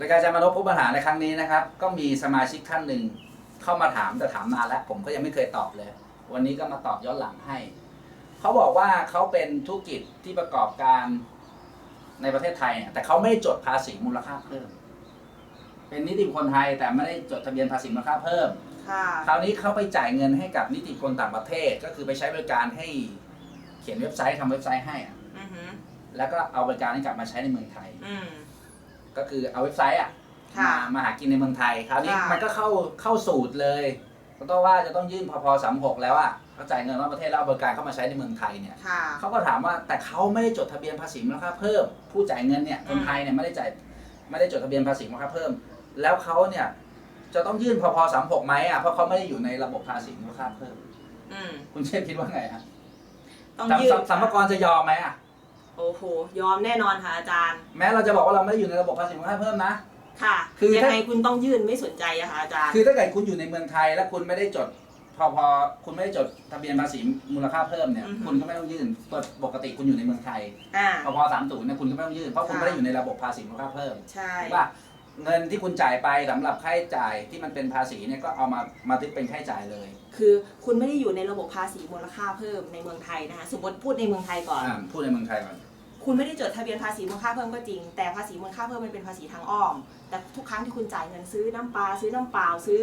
รายการจะมานพพบปัญหาในครั้งนี้นะครับ ก็มีสมาชิกท่านหนึ่งเข้ามาถามแต่ถามนานแล้ว ผมก็ยังไม่เคยตอบเลย วันนี้ก็มาตอบย้อนหลังให้ เขาบอกว่าเขาเป็นธุรกิจที่ประกอบการในประเทศไทยเนี่ยแต่เขาไม่ได้จดภาษีมูลค่าเพิ่ม เป็นนิติบุคคลไทยแต่ไม่ได้จดทะเบียนภาษีมูลค่าเพิ่ม ค่ะ คราวนี้เขาไปจ่ายเงินให้กับนิติบุคคลต่างประเทศ ก็คือไปใช้บริการให้เขียนเว็บไซต์ทำเว็บไซต์ให้อะอือหือแล้วก็เอาบริการนี้กลับมาใช้ในเมืองไทย อืม ก็คือเอาเว็บไซต์อะค่ะมามาหากินในเมืองไทยคราวนี้ค่ะ มันก็เข้าเข้าสูตรเลยก็ต้องว่าจะต้องยื่นพพสามหกแล้วอะเขาจ่ายเงินนอกประเทศแล้วเอาบริการเข้ามาใช้ในเมืองไทยเนี่ยค่ะ เขาก็ถามว่าแต่เขาไม่ได้จดทะเบียนภาษีมูลค่าเพิ่ม ผู้จ่ายเงินเนี่ยคนไทยเนี่ยไม่ได้จ่ายไม่ได้จดทะเบียนภาษีมูลค่าเพิ่ม แล้วเขาเนี่ยจะต้องยื่นพพสามหกไหมอะเพราะเขาไม่ได้อยู่ในระบบภาษีมูลค่าเพิ่ม อืม คุณเชษฐ์คิดว่าไงฮะต้องสัมยืดสัมสัมภากรจะยอมไหมอะ โอ้โห ยอมแน่นอนค่ะอาจารย์ แม้เราจะบอกว่าเราไม่ได้อยู่ในระบบภาษีมูลค่าเพิ่มนะ ค่ะ คือยังถ้าไงคุณต้องยื่นไม่สนใจอะค่ะอาจารย์ คือถ้าเกิดคุณอยู่ในเมืองไทยแล้วคุณไม่ได้จดพอพอคุณไม่ได้จดทะเบียนภาษีมูลค่าเพิ่มเนี่ยอือฮึ คุณก็ไม่ต้องยื่นปกติคุณอยู่ในเมืองไทยอ่า พอพอสามศูนย์เนี่ยคุณก็ไม่ต้องยื่นเพราะคุณค่ะ ไม่ได้อยู่ในระบบภาษีมูลค่าเพิ่มใช่ ว่า เงินที่คุณจ่ายไปสำหรับค่าใช้จ่ายที่มันเป็นภาษีเนี่ยก็เอามามาทึกเป็นค่าใช้จ่ายเลยคือคุณไม่ได้อยู่ในระบบภาษีมูลค่าเพิ่มในเมืองไทยนะคะสมมติพูดในเมืองไทยก่อน อ่าพูดในเมืองไทยก่อน คุณไม่ได้จดทะเบียนภาษีมูลค่าเพิ่มก็จริง แต่ภาษีมูลค่าเพิ่มมันเป็นภาษีทางอ้อม แต่ทุกครั้งที่คุณจ่ายเงินซื้อน้ำปลาซื้อน้ำเปล่าซื้อ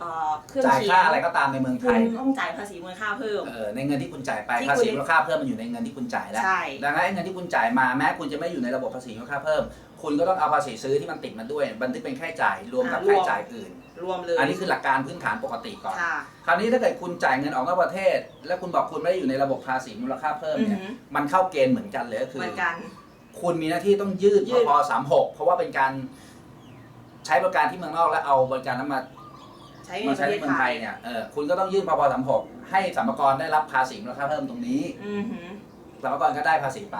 เอ่อเครื่องจ่ายเคียค่าวอะไรก็ตามในเมืองไทคุณย ต้องจ่ายภาษีมูลค่าเพิ่ม เออในเงินที่คุณจ่ายไปที่ภาษีคุณมูลค่าเพิ่มมันอยู่ในเงินที่คุณจ่ายแล้ว ใช่ ดังนั้นไอ้เงินที่คุณจ่ายมาแม้คุณจะไม่อยู่ในระบบภาษีมูลค่าเพิ่ม คุณก็ต้องเอาภาษีซื้อที่มันติดมาด้วย บันทึกเป็นค่าใช้จ่ายรวมกับอ่ารวม ค่าใช้จ่ายอื่น รวมเลยอันนี้คือหลักการพื้นฐานปกติก่อน ค่ะคราวนี้ถ้าเกิดคุณจ่ายเงินออกนอกประเทศ แล้วคุณบอกคุณไม่ได้อยู่ในระบบภาษีมูลค่าเพิ่มอือเนี่ยหือมันเข้าเกณฑ์เหมือนกันเลยก็คืเหอ มือนกัน คุณมีหน้าที่ต้องยื่นยื่พนพสามหกเพราะว่าเป็นการใช้บริการที่เมืองนอกแล้วเอาบริการนั้นมา ใช้ในมาปใช้ระเทในศเมืองไทไทยยเนี่ยเออคุณก็ต้องยื่นพพสามหกให้สัมภากระได้รับภาษีมูลค่าเพิ่มตรงนี้อือหือสัมภากระก็ได้ภาษีไป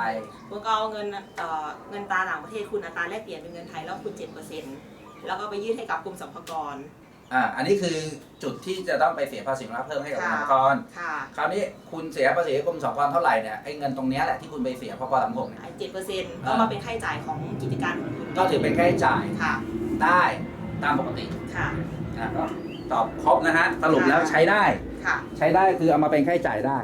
คุณก็เอาเงินเอ่อเงินตราต่างประเทศคุณอัตราแลกเปลี่ยนเป็นเงินไทยแล้วคุณเจ็ดเปอร์เซ็นต์แล้วก็ไปยื่นให้กับกรมสรรพากร อ่า อันนี้คือจุดที่จะต้องไปเสียภาษีมูลค่าเพิ่มให้กับค่ะสรรพากร ค่ะคราวนี้คุณเสียภาษีกรมสรรพากรเท่าไหร่เนี่ยไอ้เงินตรงเนี้ยแหละที่คุณไปเสียพพสามหกเนี่ย เจ็ดเปอร์เซ็นต์อ่าก็มาเป็นค่าใช้จ่ายของกิจการของคุณก็ถือเป็นค่าใช้จ่ายค่ะได้ตามปกติค่ะ อะก็ ตอบครบนะฮะสรุปแล้วใช้ได้ ค่ะ ใช้ได้คือเอามาเป็นค่าใช้จ่ายได้